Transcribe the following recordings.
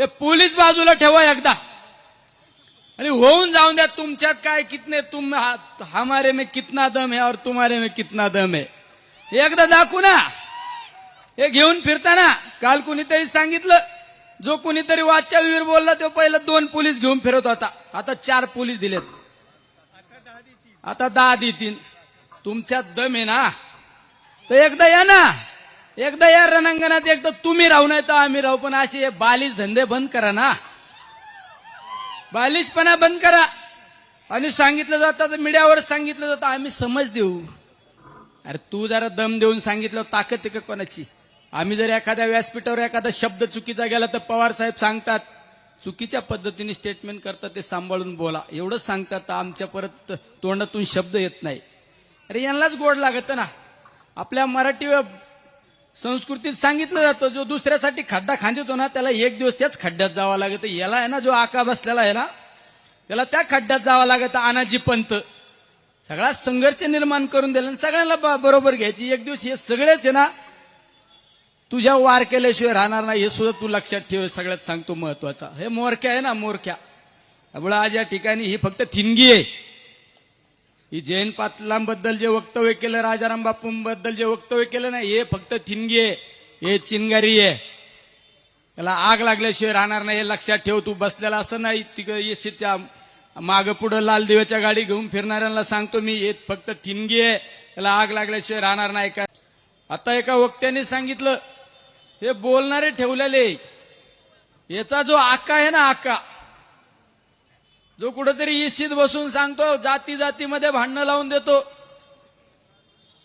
हे पोलीस बाजूला ठेवा एकदा. आणि होऊन जाऊन द्या तुमच्यात काय कितने तुम हा- हमारे में कितना दम है और तुम्हारे में कितना दम है. एकदा दाखवू ना. हे घेऊन फिरताना काल कुणीतरी सांगितलं जो कुणीतरी वाचावीर बोलला तो पहिला दोन पोलीस घेऊन फिरत होता. आता चार पोलीस दिलेत. आता दहा देतील. तुमच्यात दम आहे ना. तर एकदा या ना. एकदा या रणांगणात एकदा तुम्ही राहू नाही तर आम्ही राहू पण असे बालिश धंदे बंद करा ना. बालिशपणा बंद करा. आणि सांगितलं जातं तर मीडियावर सांगितलं जातं आम्ही समज देऊ. अरे तू जरा दम देऊन सांगितलं ताकद आहे का कोणाची? आम्ही जर एखाद्या व्यासपीठावर एखादा शब्द चुकीचा गेला तर पवार साहेब सांगतात चुकीच्या पद्धतीने स्टेटमेंट करतात ते सांभाळून बोला. एवढंच सांगतात तर आमच्या परत तोंडातून शब्द येत नाही. अरे यांनाच गोड लागत ना. आपल्या मराठी संस्कृतीत सांगितलं जातं जो दुसऱ्यासाठी खड्डा खांदतो ना त्याला एक दिवस त्याच खड्ड्यात जावं लागतं. याला आहे ना जो आका बसलेला आहे ना त्याला त्या खड्ड्यात जावं लागतं आनाजी पंत. सगळा संघर्ष निर्माण करून दिला आणि सगळ्यांना बरोबर घ्यायची. एक दिवस हे सगळेच आहे ना तुझ्या वार केल्याशिवाय राहणार नाही हे सुद्धा तू लक्षात ठेव सगळ्यात सांगतो महत्त्वाचा. हे मोरख्या आहे ना मोरख्या त्यामुळे आज या ठिकाणी ही फक्त थिनगी आहे. ही जयंत पाटलांबद्दल जे वक्तव्य केलं राजाराम बापूंबद्दल जे वक्तव्य केलं ना हे फक्त थिनगी आहे हे चिनगारी आहे. त्याला आग लागल्याशिवाय राहणार नाही हे लक्षात ठेव तू बसलेला असं नाही तिकडे येशीच्या माग पुढं लाल दिव्याच्या गाडी घेऊन फिरणाऱ्यांना सांगतो मी हे फक्त थिनगी आहे त्याला आग लागल्याशिवाय राहणार नाही. का आता एका वक्त्याने सांगितलं हे बोलणारे ठेवलेले याचा जो आका आहे ना आका जो कुठेतरी इशीत बसून सांगतो जाती जातीमध्ये भांडणं लावून देतो.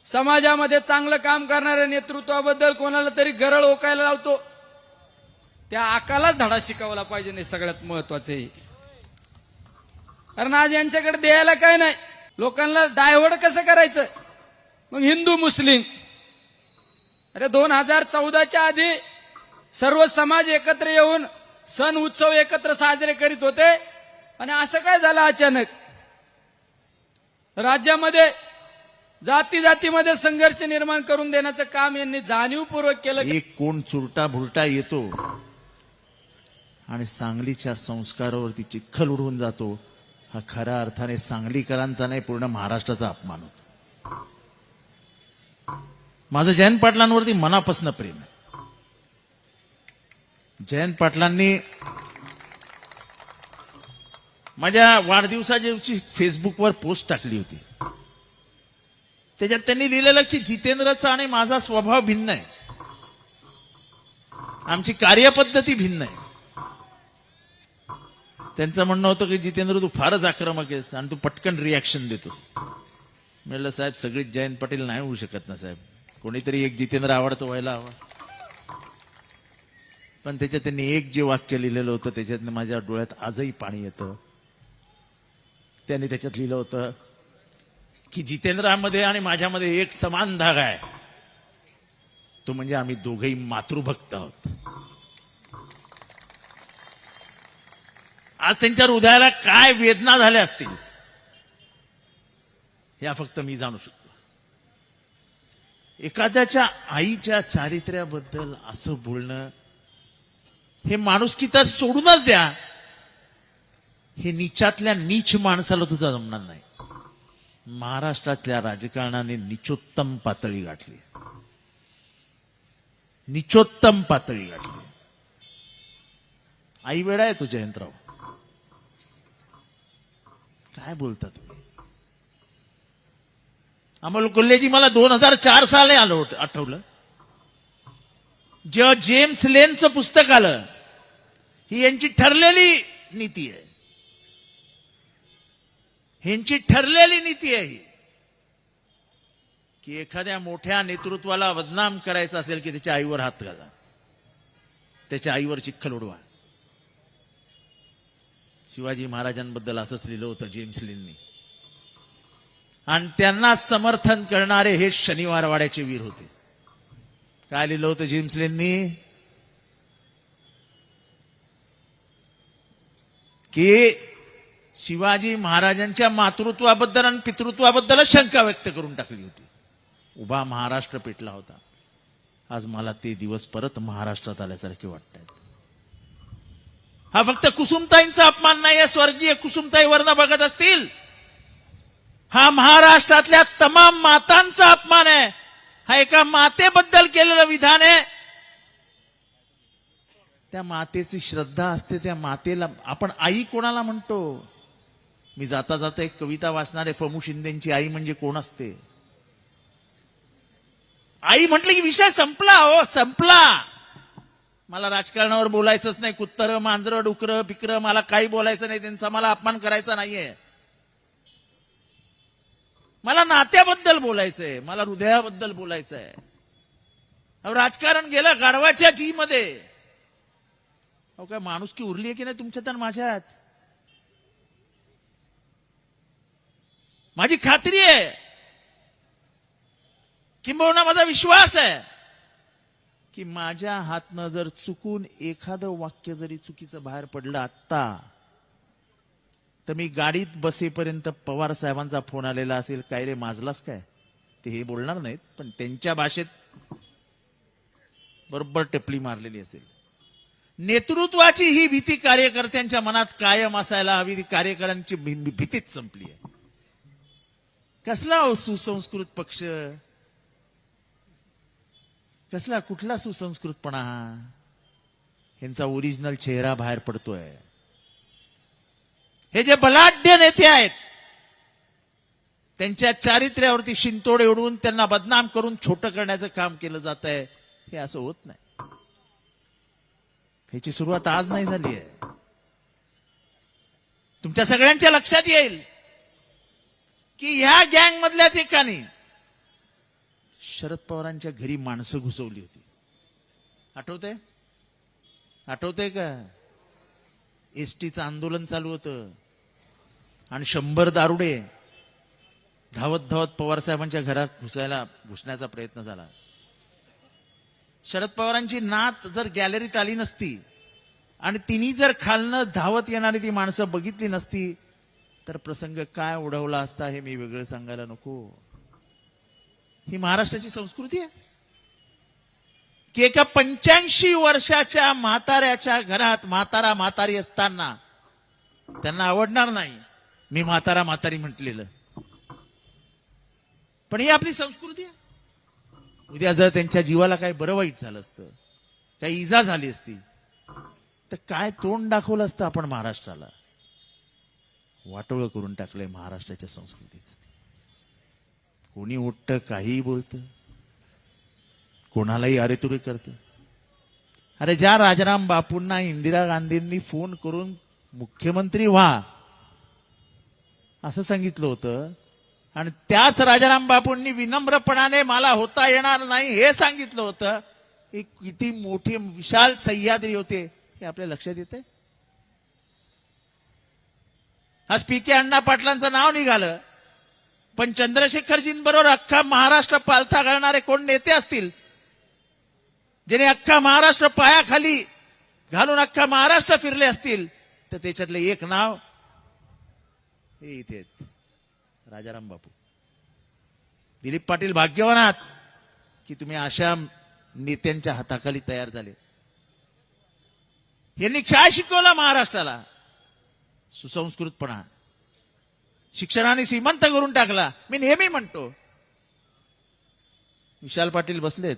समाजामध्ये चांगलं काम करणाऱ्या नेतृत्वाबद्दल कोणाला तरी गरळ ओकायला लावतो. त्या आकालाच धडा शिकवला पाहिजे नाही सगळ्यात महत्त्वाचे हे. कारण आज यांच्याकडे द्यायला काय नाही. लोकांना डायव्हर्ट कसं करायचं? मग हिंदू मुस्लिम. अरे दोन हजार चौदाच्या आधी सर्व समाज एकत्र येऊन सण उत्सव एकत्र साजरे करीत होते. आणि असं काय झालं अचानक? राज्यामध्ये जाती जातीमध्ये संघर्ष निर्माण करून देण्याचं काम यांनी जाणीवपूर्वक केलं. एक कोण चुरटा भुरटा येतो आणि सांगलीच्या संस्कारावरती चिखल उडवून जातो हा खऱ्या अर्थाने सांगलीकरांचा नाही पूर्ण महाराष्ट्राचा अपमान होतो. माझं जयंत पाटलांवरती मनापासून प्रेम आहे. जयंत पाटलांनी माझ्या वाढदिवसाच्या दिवशी फेसबुकवर पोस्ट टाकली होती. त्याच्यात त्यांनी लिहिलेलं की जितेंद्रचा आणि माझा स्वभाव भिन्न आहे. आमची कार्यपद्धती भिन्न आहे. त्यांचं म्हणणं होतं की जितेंद्र तू फारच आक्रमक आहेस आणि तू पटकन रिॲक्शन देतोस. म्हणलं साहेब सगळीच जयंत पाटील नाही होऊ शकत ना साहेब. कोणीतरी एक जितेंद्र आवडतो व्हायला हवा. पण त्याच्यात त्यांनी एक जे वाक्य लिहिलेलं होतं त्याच्यातनं माझ्या डोळ्यात आजही पाणी येतं. त्यांनी त्याच्यात लिहिलं होतं की जितेंद्रामध्ये आणि माझ्यामध्ये एक समान धागा आहे. तो म्हणजे आम्ही दोघही मातृभक्त आहोत. आज त्यांच्या हृदयाला काय वेदना झाल्या असतील या फक्त मी जाणू शकतो. एखाद्याच्या आईच्या चारित्र्याबद्दल असं बोलणं हे माणुसकी तर सोडूनच द्या हे नीचातल्या नीच माणसाला तुझा जमणार नाही. महाराष्ट्रातल्या राजकारणाने निचोत्तम पातळी गाठली. निचोत्तम पातळी गाठली. आई वेळा आहे तो जयंतराव काय बोलता तुम्ही? अमोल कोल्हेजी मला दोन हजार चार साली आलं होतं आठवलं. जेव्हा जेम्स लेनचं पुस्तक आलं ही यांची ठरलेली नीती आहे. ह्यांची ठरलेली नीती आहे की एखाद्या मोठ्या नेतृत्वाला बदनाम करायचं असेल की त्याच्या आईवर हात घाला त्याच्या आईवर चिखल उडवा. शिवाजी महाराजांबद्दल असंच लिहिलं होतं जेम्स लिननी. आणि त्यांना समर्थन करणारे हे शनिवार वाड्याचे वीर होते. काय लिहिलं होतं जेम्स लिननी? की शिवाजी महाराजांच्या मातृत्वाबद्दल आणि पितृत्वाबद्दलच शंका व्यक्त करून टाकली होती. उभा महाराष्ट्र पेटला होता. आज मला ते दिवस परत महाराष्ट्रात आल्यासारखे वाटत आहेत हा फक्त कुसुमताईंचा अपमान नाही या स्वर्गीय कुसुमताई वर्ण बघत असतील. हा महाराष्ट्रातल्या तमाम मातांचा अपमान आहे. हा एका मातेबद्दल केलेलं विधान आहे. त्या मातेची श्रद्धा असते त्या मातेला आपण आई कोणाला म्हणतो? मी जाता जाता एक कविता वाचणार आहे फमू शिंदेची आई म्हणजे कोण असते? आई म्हटलं की विषय संपला हो संपला. मला राजकारणावर बोलायचंच नाही. कुत्तर मांजरं डुकरं बिकर मला काही बोलायचं नाही. त्यांचा मला अपमान करायचा नाहीये. मला नात्याबद्दल बोलायचंय. मला हृदयाबद्दल बोलायचंय. अहो, राजकारण गेलं गाढवाच्या जी मध्ये अहो काय माणूस की उरली आहे की नाही तुमच्यात आणि माझ्यात? माझी खात्री आहे. किंबहुना माझा विश्वास आहे. की माझ्या हातनं जर चुकून एखादं वाक्य जरी चुकीचं बाहेर पडलं आत्ता तर मी गाडीत बसेपर्यंत पवार साहेबांचा फोन आलेला असेल काय रे माजलास काय? ते हे बोलणार नाहीत पण त्यांच्या भाषेत बरोबर टेपली मारलेली असेल. नेतृत्वाची ही भीती कार्यकर्त्यांच्या मनात कायम असायला हवी ती कार्यकर्त्यांची भीतीच संपली आहे. कसला हो सुसंस्कृत पक्ष? कसला कुठला सुसंस्कृतपणा हा? ह्यांचा ओरिजिनल चेहरा बाहेर पडतोय. हे जे बलाढ्य नेते आहेत त्यांच्या चारित्र्यावरती शिंतोड उडवून त्यांना बदनाम करून छोटं करण्याचं काम केलं जात आहे हे असं होत नाही. ह्याची सुरुवात आज नाही झाली आहे. तुमच्या सगळ्यांच्या लक्षात येईल. की ह्या गँग मधल्याच एकाने शरद पवारांच्या घरी माणसं घुसवली होती. आठवतंय? आठवतंय का? एसटीचं आंदोलन चालू होतं. आणि शंभर दारुडे धावत धावत पवार साहेबांच्या घरात घुसायला घुसण्याचा प्रयत्न झाला. शरद पवारांची नात जर गॅलरीत आली नसती आणि तिने जर खालनं धावत येणारी ती माणसं बघितली नसती तर प्रसंग काय उडवला असता हे मी वेगळं सांगायला नको. ही महाराष्ट्राची संस्कृती आहे. की एका पंच्याऐंशी वर्षाच्या म्हाताऱ्याच्या घरात म्हातारा म्हातारी असताना त्यांना आवडणार नाही. मी म्हातारा म्हातारी म्हटलेलं. पण ही आपली संस्कृती आहे. उद्या जर त्यांच्या जीवाला काही बरं वाईट झालं असतं काही इजा झाली असती तर काय तोंड दाखवलं असतं आपण महाराष्ट्राला? वाटोळं करून टाकलंय महाराष्ट्राच्या संस्कृतीचं. कोणी उठतं काहीही बोलतं. कोणालाही अरेतुरे करतं. अरे ज्या राजाराम बापूंना इंदिरा गांधींनी फोन करून मुख्यमंत्री व्हा असं सांगितलं होतं आणि त्याच राजाराम बापूंनी विनम्रपणाने मला होता येणार नाही हे सांगितलं होतं ही किती मोठी विशाल सह्याद्री होते हे आपल्या लक्षात येते आज पी के अण्णा पाटलांचं नाव निघालं. पण चंद्रशेखरजींबरोबर अख्खा महाराष्ट्र पालथा घालणारे कोण नेते असतील? ज्याने अख्खा महाराष्ट्र पायाखाली घालून अख्खा महाराष्ट्र फिरले असतील तर त्याच्यातलं एक नाव हे इथे राजाराम बापू. दिलीप पाटील भाग्यवान आहात की तुम्ही अशा नेत्यांच्या हाताखाली तयार झाले. यांनी काय शिकवला महाराष्ट्राला. सुसंस्कृतपणा. शिक्षणाने श्रीमंत करून टाकला. मी नेहमी म्हणतो. विशाल पाटील बसलेत.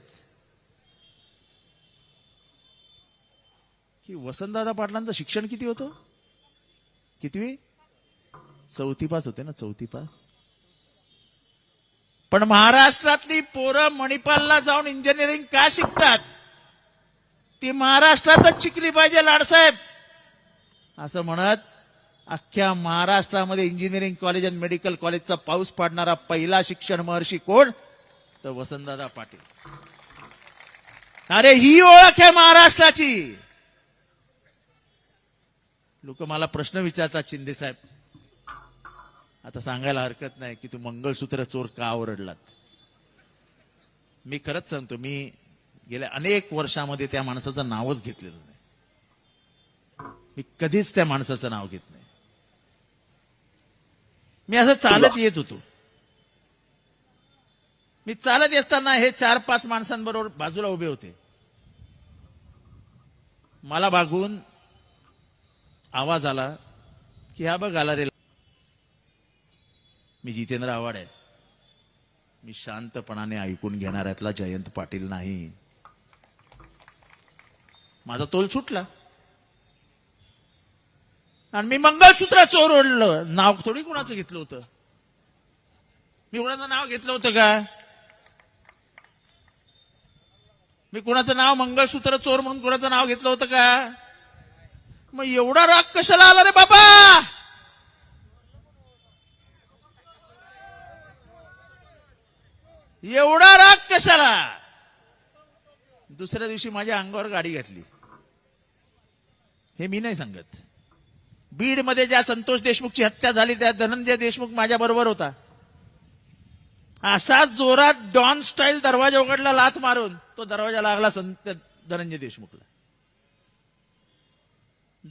की वसंतदादा पाटलांचं शिक्षण किती होतं? कितवी? चौथी पास होते ना चौथी पास पण महाराष्ट्रातली पोरं मणिपालला जाऊन इंजिनिअरिंग का शिकतात? ती महाराष्ट्रातच शिकली पाहिजे लाडसाहेब. असं म्हणत अख्ख्या महाराष्ट्रामध्ये इंजिनिअरिंग कॉलेज आणि मेडिकल कॉलेजचा पाऊस पाडणारा पहिला शिक्षण महर्षी कोण? तर वसंतदादा पाटील. अरे ही ओळख आहे महाराष्ट्राची. लोक मला प्रश्न विचारतात शिंदे साहेब. आता सांगायला हरकत नाही की तू मंगळसूत्र चोर का आवरडलात मी खरंच सांगतो मी गेल्या अनेक वर्षामध्ये त्या माणसाचं नावच घेतलेलं नाही. मी कधीच त्या माणसाचं नाव घेत नाही. मी असं चालत येत होतो. मी चालत असताना हे चार पाच माणसांबरोबर बाजूला उभे होते. मला बागून आवाज आला की हा बघ आला रे मी जितेंद्र आव्हाड आहे. मी शांतपणाने ऐकून घेणाऱ्यातला जयंत पाटील नाही. माझा तोल सुटला. आणि मी मंगळसूत्र चोर नाव थोडी कुणाचं घेतलं होतं? मी कुणाचं नाव घेतलं होतं का? मी कुणाचं नाव मंगळसूत्र चोर म्हणून कुणाचं नाव घेतलं होतं का? मग एवढा राग कशाला आला रे बाबा? एवढा राग कशाला? दुसऱ्या दिवशी माझ्या अंगावर गाडी घातली. हे मी नाही सांगत. बीडमध्ये ज्या संतोष देशमुखची हत्या झाली त्या धनंजय देशमुख माझ्या बरोबर होता. असा जोरात डॉन स्टाईल दरवाजा उघडला लाथ मारून. तो दरवाजा लागला संत धनंजय देशमुखला.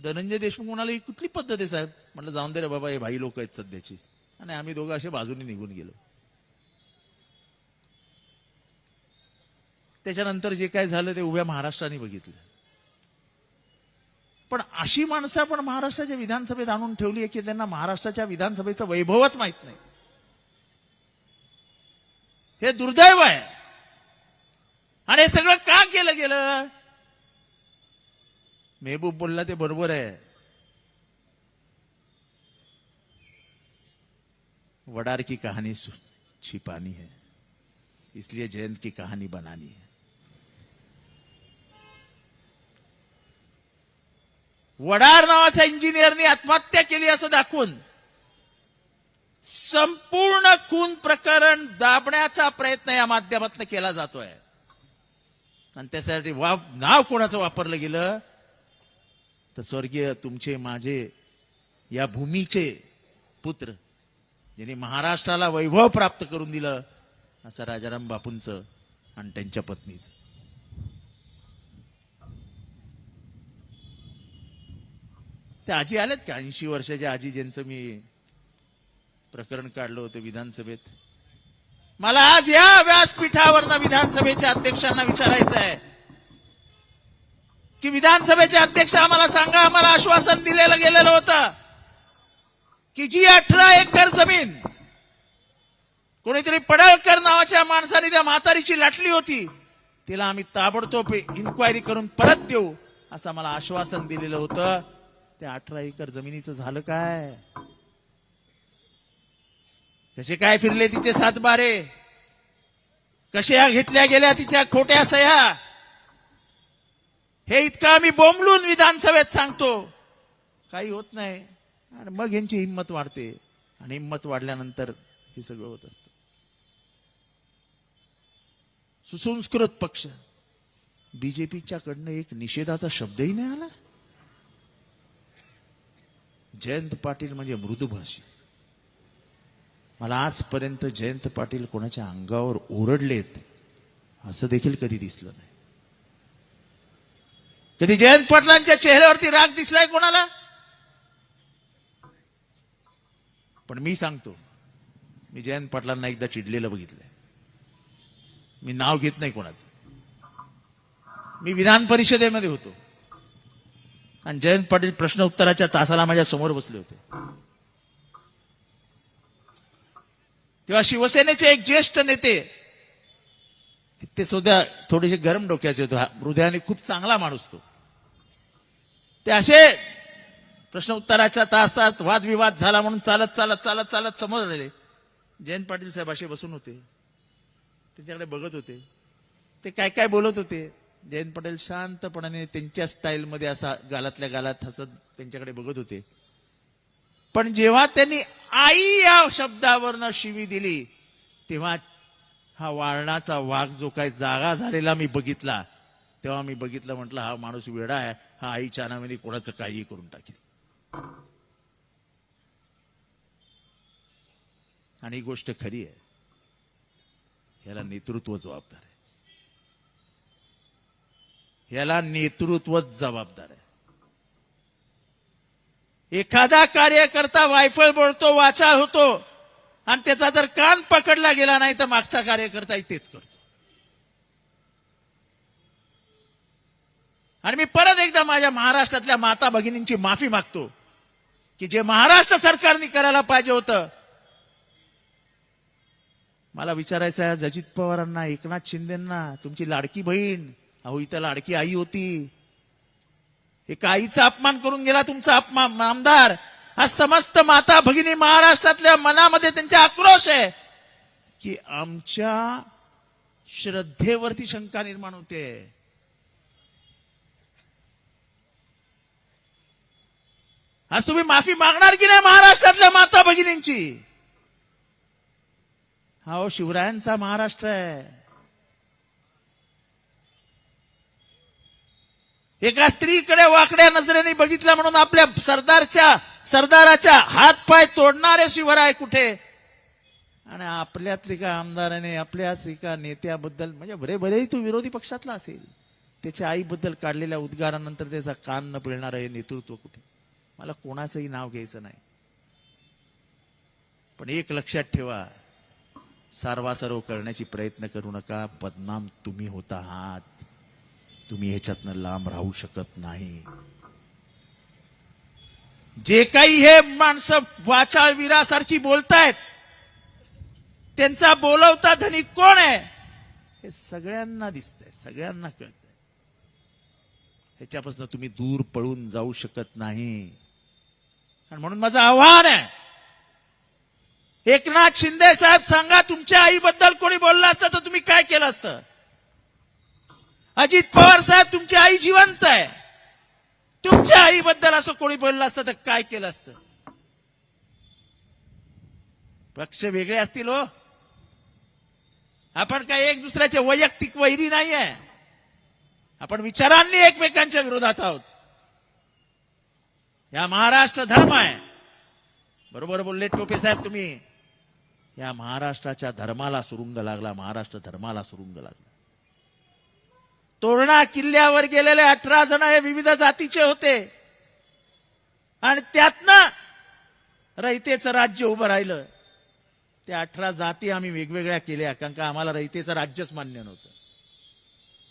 धनंजय देशमुख म्हणाले ही कुठली पद्धत आहे साहेब? म्हटलं जाऊन दे रे बाबा हे भाई लोक आहेत सध्याची. आणि आम्ही दोघं असे बाजूने निघून गेलो. त्याच्यानंतर जे काय झालं ते उभ्या महाराष्ट्राने बघितलं. पण अशी माणसं आपण महाराष्ट्राच्या विधानसभेत आणून ठेवली आहे की त्यांना महाराष्ट्राच्या विधानसभेचं वैभवच माहीत नाही. हे दुर्दैव आहे. आणि हे सगळं का केलं गेलं? मेहबूब बोलला ते बरोबर आहे. वडार की कहाणी सु- छिपानी है। इसलिए जयंत की कहाणी बनानी है। वडार नावाच्या इंजिनियरने आत्महत्या केली असं दाखवून संपूर्ण खून प्रकरण दाबण्याचा प्रयत्न या माध्यमातून केला जातोय. आणि त्यासाठी वा नाव कोणाचं वापरलं गेलं? तर स्वर्गीय तुमचे माझे या भूमीचे पुत्र ज्यांनी महाराष्ट्राला वैभव प्राप्त करून दिलं असं राजाराम बापूंचं आणि त्यांच्या पत्नीचं. ते आजी आलेत का? ऐंशी वर्षाच्या आजी ज्यांचं मी प्रकरण काढलं होतं विधानसभेत. मला आज या व्यासपीठावरनं विधानसभेच्या अध्यक्षांना विचारायचं आहे. की विधानसभेचे अध्यक्ष आम्हाला सांगा आम्हाला आश्वासन दिलेलं गेलेलं होतं. की जी अठरा एकर जमीन कोणीतरी पडळकर नावाच्या माणसाने त्या म्हातारीची लाटली होती तिला आम्ही ताबडतोब इन्क्वायरी करून परत देऊ असं मला आश्वासन दिलेलं होतं. त्या अठरा एकर जमिनीचं झालं काय? कसे काय फिरले तिचे सातबारे कशा घेतल्या गेल्या तिच्या खोट्या सह्या? हे इतकं आम्ही बोंबलून विधानसभेत सांगतो. काही होत नाही. आणि मग यांची हिंमत वाढते. आणि हिंमत वाढल्यानंतर हे सगळं होत असतं. सुसंस्कृत पक्ष. बीजेपीच्या कडनं एक निषेधाचा शब्दही नाही आला. जयंत पाटील म्हणजे मृदुभाषी मला आजपर्यंत जयंत पाटील कोणाच्या अंगावर ओरडलेत असं देखील कधी दिसलं नाही. कधी जयंत पाटलांच्या चेहऱ्यावरती राग दिसलाय कोणाला? पण मी सांगतो मी जयंत पाटलांना एकदा चिडलेलं बघितलंय. मी नाव घेत नाही कोणाचं. मी विधान परिषदेमध्ये होतो. आणि जयंत पाटील प्रश्न उत्तराच्या तासाला माझ्यासमोर बसले होते. तेव्हा शिवसेनेचे एक ज्येष्ठ नेते ते सुद्धा थोडेसे गरम डोक्याचे होते. हृदयाने खूप चांगला माणूस तो. ते असे प्रश्न उत्तराच्या तासात वादविवाद झाला म्हणून चालत चालत चालत चालत समोर आले. जयंत पाटील साहेब असे बसून होते. त्यांच्याकडे बघत होते. ते काय काय बोलत होते? जयंत पटेल शांतपणाने त्यांच्या स्टाईलमध्ये असा गालातल्या गालात हसत त्यांच्याकडे बघत होते. पण जेव्हा त्यांनी आई या शब्दावरनं शिवी दिली तेव्हा हा वारणाचा वाघ जो काय जागा झालेला मी बघितला तेव्हा मी बघितलं म्हटलं हा माणूस वेडा आहे हा आईच्या नावाने कोणाचं काहीही करून टाकेल. आणि ही गोष्ट खरी आहे. याला नेतृत्व जबाबदार याला नेतृत्वच जबाबदार आहे. एखादा कार्यकर्ता वायफळ बोलतो वाचाळ होतो आणि त्याचा जर कान पकडला गेला नाही तर मागचा कार्यकर्ताही तेच करतो. आणि मी परत एकदा माझ्या महाराष्ट्रातल्या माता भगिनींची माफी मागतो की जे महाराष्ट्र सरकारने करायला पाहिजे होतं. मला विचारायचं आहे अजित पवारांना एकनाथ शिंदेना तुमची लाडकी बहीण अहो इथं लाडकी आई होती. हे आईचा अपमान करून गेला तुमचा अपमान आमदार. हा समस्त माता भगिनी महाराष्ट्रातल्या मनामध्ये त्यांचा आक्रोश आहे की आमच्या श्रद्धेवरती शंका निर्माण होते. आज तुम्ही माफी मागणार की नाही महाराष्ट्रातल्या माता भगिनींची? हा शिवरायांचा महाराष्ट्र आहे. एका स्त्रीकडे वाकड्या नजरेने बघितलं म्हणून आपल्या सरदारच्या सरदाराच्या हात पाय तोडणारे आहे कुठे? आणि आपल्यात एका आमदाराने आपल्याच एका नेत्याबद्दल म्हणजे बरे बरेही तू विरोधी पक्षातला असेल. त्याच्या आईबद्दल काढलेल्या उद्गारानंतर त्याचा कान न पिळणारं हे नेतृत्व कुठे? मला कोणाचंही नाव घ्यायचं नाही. पण एक लक्षात ठेवा सारवासर्व करण्याची प्रयत्न करू नका. बदनाम तुम्ही होता आहात. तुम्ही ह्याच्यातनं लांब राहू शकत नाही. जे काही हे माणसं वाचाळवीरासारखी बोलतायत त्यांचा बोलवता धनी कोण आहे? हे सगळ्यांना दिसतंय सगळ्यांना कळतंय. ह्याच्यापासून तुम्ही दूर पळून जाऊ शकत नाही. आणि म्हणून माझं आव्हान आहे एकनाथ शिंदे साहेब सांगा तुमच्या आईबद्दल कोणी बोललं असतं तर तुम्ही काय केलं असतं? अजित पवार साहेब तुमची आई जिवंत आहे. तुमच्या आईबद्दल असं कोणी बोललं असतं तर काय केलं असतं? पक्ष वेगळे असतील हो. आपण काय एक दुसऱ्याचे वैयक्तिक वैरी नाही आहे आपण विचारांनी एकमेकांच्या विरोधात आहोत. या महाराष्ट्र धर्म आहे. बरोबर बोलले टोपे साहेब तुम्ही. या महाराष्ट्राच्या धर्माला सुरुंग लागला महाराष्ट्र धर्माला सुरुंग लागला. तोरणा किल्ल्यावर गेलेले अठरा जण हे विविध जातीचे होते. आणि त्यातनं रयतेचं राज्य उभं राहिलं. त्या अठरा जाती आम्ही वेगवेगळ्या केल्या कारण का आम्हाला रयतेचं राज्यच मान्य नव्हतं.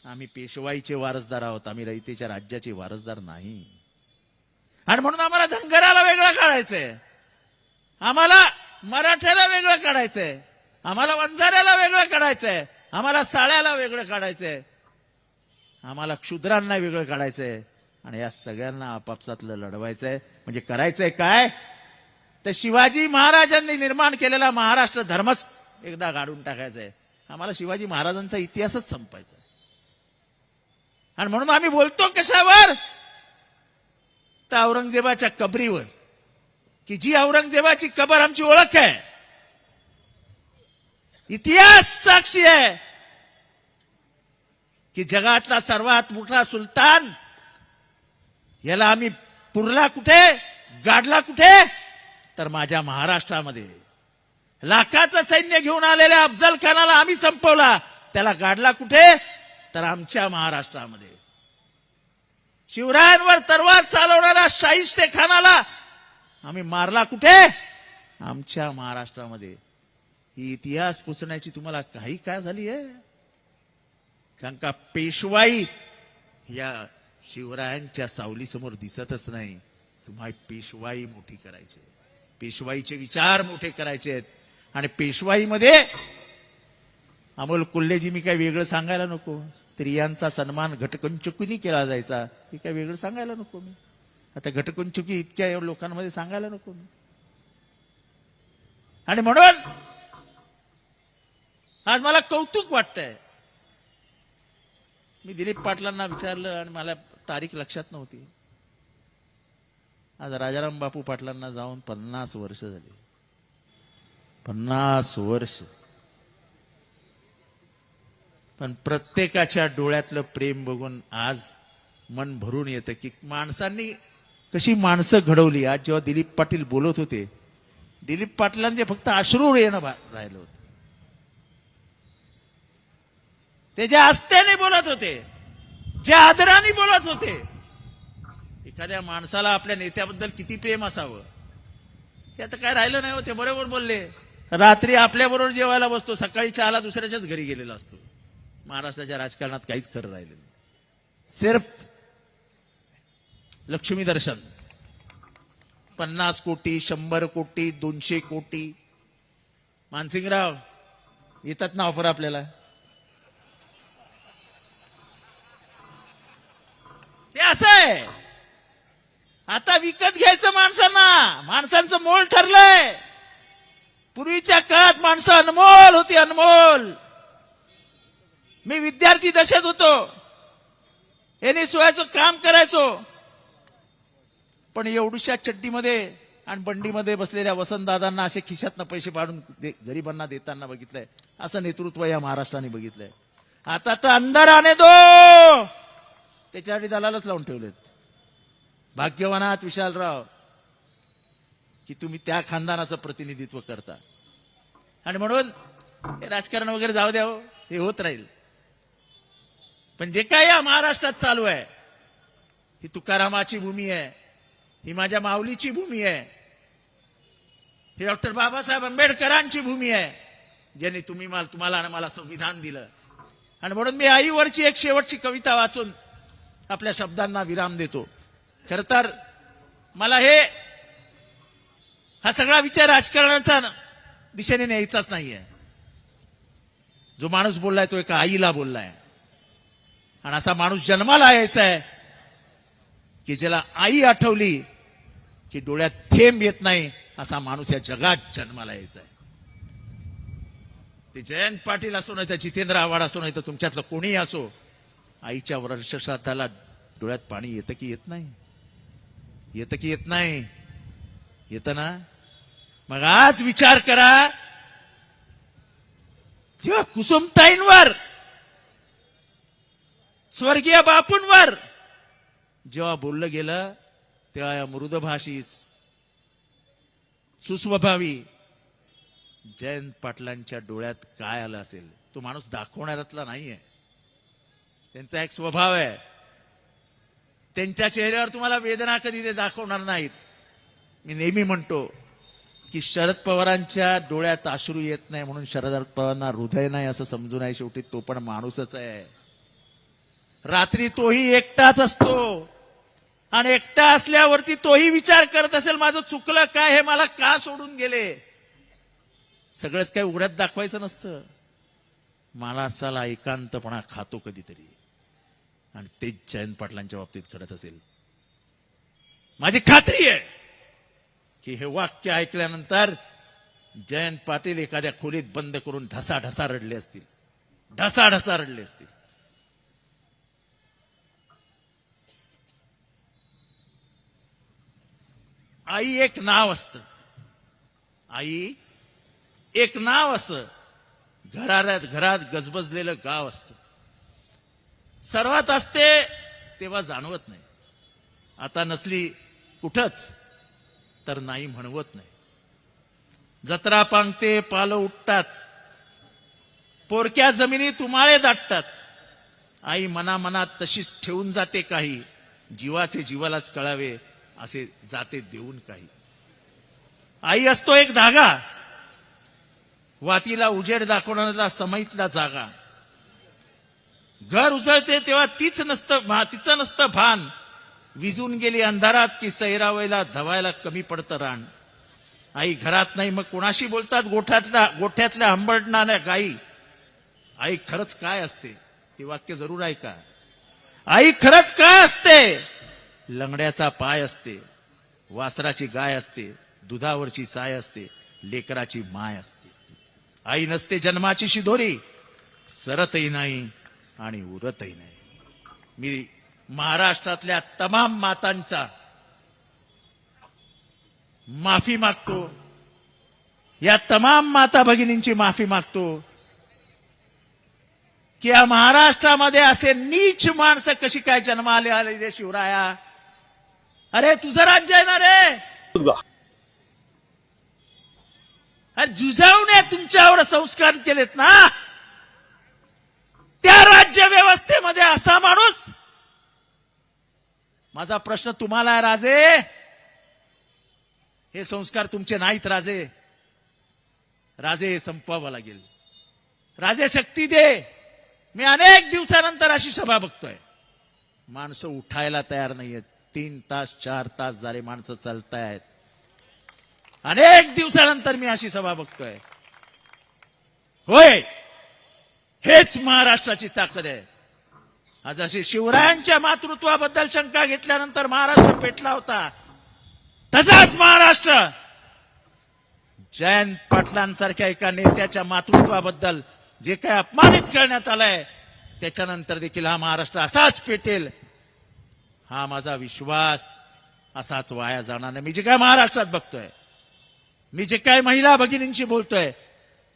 आम्ही पेशवाईचे वारसदार आहोत आम्ही रयतेच्या राज्याचे वारसदार नाही. आणि म्हणून आम्हाला धनगराला वेगळं काढायचंय. आम्हाला मराठ्याला वेगळं काढायचंय. आम्हाला वंजाऱ्याला वेगळं काढायचंय. आम्हाला साळ्याला वेगळं काढायचंय. आम्हाला क्षुद्रांना वेगळं काढायचंय. आणि या सगळ्यांना आपापसातलं लढवायचंय. म्हणजे करायचंय काय? तर शिवाजी महाराजांनी निर्माण केलेला महाराष्ट्र धर्मच एकदा गाडून टाकायचा आहे आम्हाला शिवाजी महाराजांचा इतिहासच संपायचा आहे आणि म्हणून आम्ही बोलतो कशावर? तर औरंगजेबाच्या कबरीवर. की जी औरंगजेबाची कबर आमची ओळख आहे. इतिहास साक्षी आहे. की जगातला सर्वात मोठा सुलतान याला आम्ही पुरला कुठे गाडला कुठे? तर माझ्या महाराष्ट्रामध्ये. लाखाचं सैन्य घेऊन आलेल्या अफजल खानाला आम्ही संपवला. त्याला गाडला कुठे? तर आमच्या महाराष्ट्रामध्ये. शिवरायांवर तरवार चालवणाऱ्या शाहिस्ते खानाला आम्ही मारला कुठे? आमच्या महाराष्ट्रामध्ये. ही इतिहास पुसण्याची तुम्हाला काही काय झाली आहे? कारण का पेशवाई या शिवरायांच्या सावलीसमोर दिसतच नाही. तुम्हाला पेशवाई मोठी करायची पेशवाईचे विचार मोठे करायचे आहेत. आणि पेशवाईमध्ये अमोल कुल्लेजी मी काय वेगळं सांगायला नको. स्त्रियांचा सन्मान घटकंचुकीने केला जायचा. हे काय वेगळं सांगायला नको मी. आता घटकंचुकी इतक्या लोकांमध्ये सांगायला नको मी. आणि म्हणून आज मला कौतुक वाटतंय. मी दिलीप पाटलांना विचारलं आणि मला तारीख लक्षात नव्हती. आज राजाराम बापू पाटलांना जाऊन पन्नास वर्ष झाली. पन्नास वर्ष. पण प्रत्येकाच्या डोळ्यातलं प्रेम बघून आज मन भरून येतं की माणसांनी कशी माणसं घडवली. आज जेव्हा दिलीप पाटील बोलत होते दिलीप पाटलांचे फक्त अश्रू येणं राहिलं होतं. ते ज्या आस्थेने बोलत होते ज्या आदराने बोलत होते एखाद्या माणसाला आपल्या नेत्याबद्दल किती प्रेम असावं? ते आता काय राहिलं नाही हो ते बरोबर बोलले. रात्री आपल्याबरोबर जेवायला बसतो सकाळी चहाला दुसऱ्याच्याच घरी गेलेला असतो. महाराष्ट्राच्या राजकारणात काहीच खरं राहिलं नाही. सिर्फ लक्ष्मी दर्शन. पन्नास कोटी शंभर कोटी दोनशे कोटी. मानसिंगराव येतात ना ऑफर आपल्याला? असं आहे. आता विकत घ्यायचं माणसांना. माणसांचं मोल ठरलंय. पूर्वीच्या काळात माणसं अनमोल होती अनमोल. मी विद्यार्थी दशेत होतो. याने सोयाचं काम करायचो. पण एवढूशा चड्डीमध्ये आणि बंडीमध्ये बसलेल्या वसंतदादांना असे खिशातनं पैसे पाडून दे- गरिबांना देताना बघितलंय. असं नेतृत्व या महाराष्ट्राने बघितलंय. आता तर अंधार दो! त्याच्यासाठी दलालच लावून ठेवलेत. भाग्यवान आहात विशालराव की तुम्ही त्या खानदानाचं प्रतिनिधित्व करता. आणि म्हणून हे राजकारण वगैरे जाऊ द्या हो, हे होत राहील. पण जे काय या महाराष्ट्रात चालू आहे ही तुकारामाची भूमी आहे ही माझ्या माऊलीची भूमी आहे ही डॉक्टर बाबासाहेब आंबेडकरांची भूमी आहे ज्यांनी तुम्ही मला तुम्हाला आणि मला संविधान दिलं. आणि म्हणून मी आईवरची एक शेवटची कविता वाचून आपल्या शब्दांना विराम देतो. खर तर मला हे हा सगळा विचार राजकारणाचा दिशेने न्यायचाच नाहीये. जो माणूस बोललाय तो एका आईला बोललाय. आणि असा माणूस जन्माला यायचा आहे की ज्याला आई आठवली की डोळ्यात थेंब येत नाही असा माणूस या जगात जन्माला यायचा आहे ते जयंत पाटील असो नाही तर जितेंद्र आव्हाड असो नाही तर तुमच्यातलं कोणीही असो आईच्या वर्षश्राद्धाला डोळ्यात पाणी येतं की येत नाही? येतं की येत नाही? येतं ना? मग आज विचार करा. जेव्हा कुसुमताईंवर स्वर्गीय बापूंवर जेव्हा बोललं गेलं तेव्हा या मृदभाषीस सुस्वभावी जयंत पाटलांच्या डोळ्यात काय आलं असेल? तो माणूस दाखवणाऱ्यातला नाहीये. त्यांचा एक स्वभाव आहे. त्यांच्या चेहऱ्यावर तुम्हाला वेदना कधी ते दाखवणार नाहीत. मी नेहमी म्हणतो की शरद पवारांच्या डोळ्यात अश्रू येत नाही म्हणून शरद पवारांना हृदय नाही असं समजून आहे शेवटी तो पण माणूसच आहे. रात्री तोही एकटाच असतो. आणि एकटा असल्यावरती तोही विचार करत असेल माझं चुकलं काय हे मला का सोडून गेले? सगळंच काही उघड्यात दाखवायचं नसतं. माणसाला एकांतपणा खातो कधीतरी. आणि तेच जयंत पाटलांच्या बाबतीत घडत असेल. माझी खात्री आहे की हे वाक्य ऐकल्यानंतर जयंत पाटील एखाद्या खोलीत बंद करून ढसा ढसा रडले असतील. ढसा ढसा रडले असतील. आई एक नाव असत. आई एक नाव असत. घरात घरात गजबजलेलं गाव असतं. सर्वात असते तेव्हा जाणवत नाही. आता नसली कुठंच तर नाही म्हणवत नाही. जत्रा पांगते पालं उठतात. पोरक्या जमिनी तुम्हाळे दाटतात. आई मनामनात तशीच ठेवून जाते काही. जीवाचे जीवालाच कळावे असे जाते देऊन काही. आई असतो एक धागा. वातीला उजेड दाखवणारा समईतला जागा. घर उजळते तेव्हा तीच नसतं तिचं नसतं भान. विजून गेली अंधारात की सैरावयला धवायला कमी पडतं रान. आई घरात नाही मग कोणाशी बोलतात? गोठ्यातल्या गोठ्यातल्या हंबडणाऱ्या गाई. आई खरंच काय असते? ते वाक्य जरूर ऐका. आई खरंच काय असते? लंगड्याचा पाय असते वासराची गाय असते दुधावरची साय असते लेकराची माय असते. आई नसते जन्माची शिदोरी सरतही नाही आणि उरतही नाही. मी महाराष्ट्रातल्या तमाम मातांचा माफी मागतो. या तमाम माता भगिनींची माफी मागतो. की या महाराष्ट्रामध्ये असे नीच माणसं कशी काय जन्माले आले रे शिवराया? अरे तुझं राज्य आहे ना रे. अरे जुजावने तुमच्यावर संस्कार केलेत ना. त्या राज्य व्यवस्थेमध्ये असा माणूस? माझा प्रश्न तुम्हाला आहे राजे. हे संस्कार तुमचे नाहीत राजे. राजे हे संपवावं लागेल. राजे शक्ती दे. मी अनेक दिवसानंतर अशी सभा बघतोय. माणसं उठायला तयार नाहीयेत. तीन तास चार तास झाले माणसं चालतायत. अनेक दिवसानंतर मी अशी सभा बघतोय. होय! हेच महाराष्ट्राची ताकद आहे. आज अशी शिवरायांच्या मातृत्वाबद्दल शंका घेतल्यानंतर महाराष्ट्र पेटला होता. तसाच महाराष्ट्र जयंत पाटलांसारख्या एका नेत्याच्या मातृत्वाबद्दल जे काय अपमानित करण्यात आलंय त्याच्यानंतर देखील हा महाराष्ट्र असाच पेटेल. हा माझा विश्वास असाच वाया जाणार नाही. मी जे काय महाराष्ट्रात बघतोय मी जे काय महिला भगिनींशी बोलतोय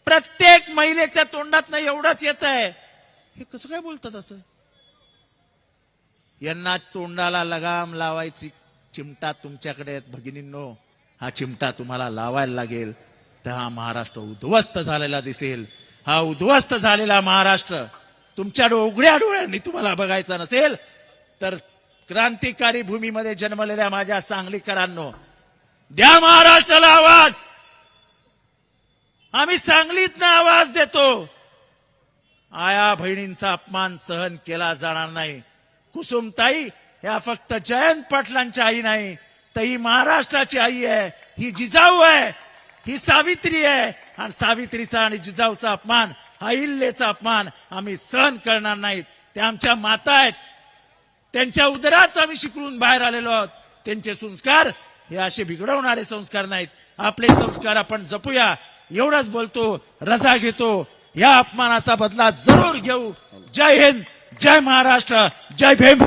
प्रत्येक महिलेच्या तोंडात एवढंच येत आहे हे कसं काय बोलतात असं? यांना तोंडाला लगाम लावायची चिमटा तुमच्याकडे आहेत भगिनींनो. हा चिमटा तुम्हाला लावायला लागेल. तर हा महाराष्ट्र उद्ध्वस्त झालेला दिसेल. हा उद्ध्वस्त झालेला महाराष्ट्र तुमच्या उघड्या डोळ्यांनी तुम्हाला बघायचा नसेल तर क्रांतिकारी भूमीमध्ये जन्मलेल्या माझ्या सांगलीकरांनो द्या महाराष्ट्राला आवाज! आम्ही सांगलीतनं आवाज देतो. आया बहिणींचा अपमान सहन केला जाणार नाही. कुसुमताई ह्या फक्त जयंत पाटलांची आई नाही तर ही महाराष्ट्राची आई आहे ही जिजाऊ आहे ही सावित्री आहे. आणि सावित्रीचा आणि जिजाऊचा अपमान अहिल्याचा अपमान आम्ही सहन करणार नाहीत. त्या आमच्या माता आहेत. त्यांच्या उदरात आम्ही शिकरून बाहेर आलेलो आहोत. त्यांचे संस्कार हे असे बिघडवणारे संस्कार नाहीत. आपले संस्कार आपण जपूया. एवढंच बोलतो रजा घेतो. या अपमानाचा बदला जरूर घेऊ. जय हिंद जय महाराष्ट्र जय भीम.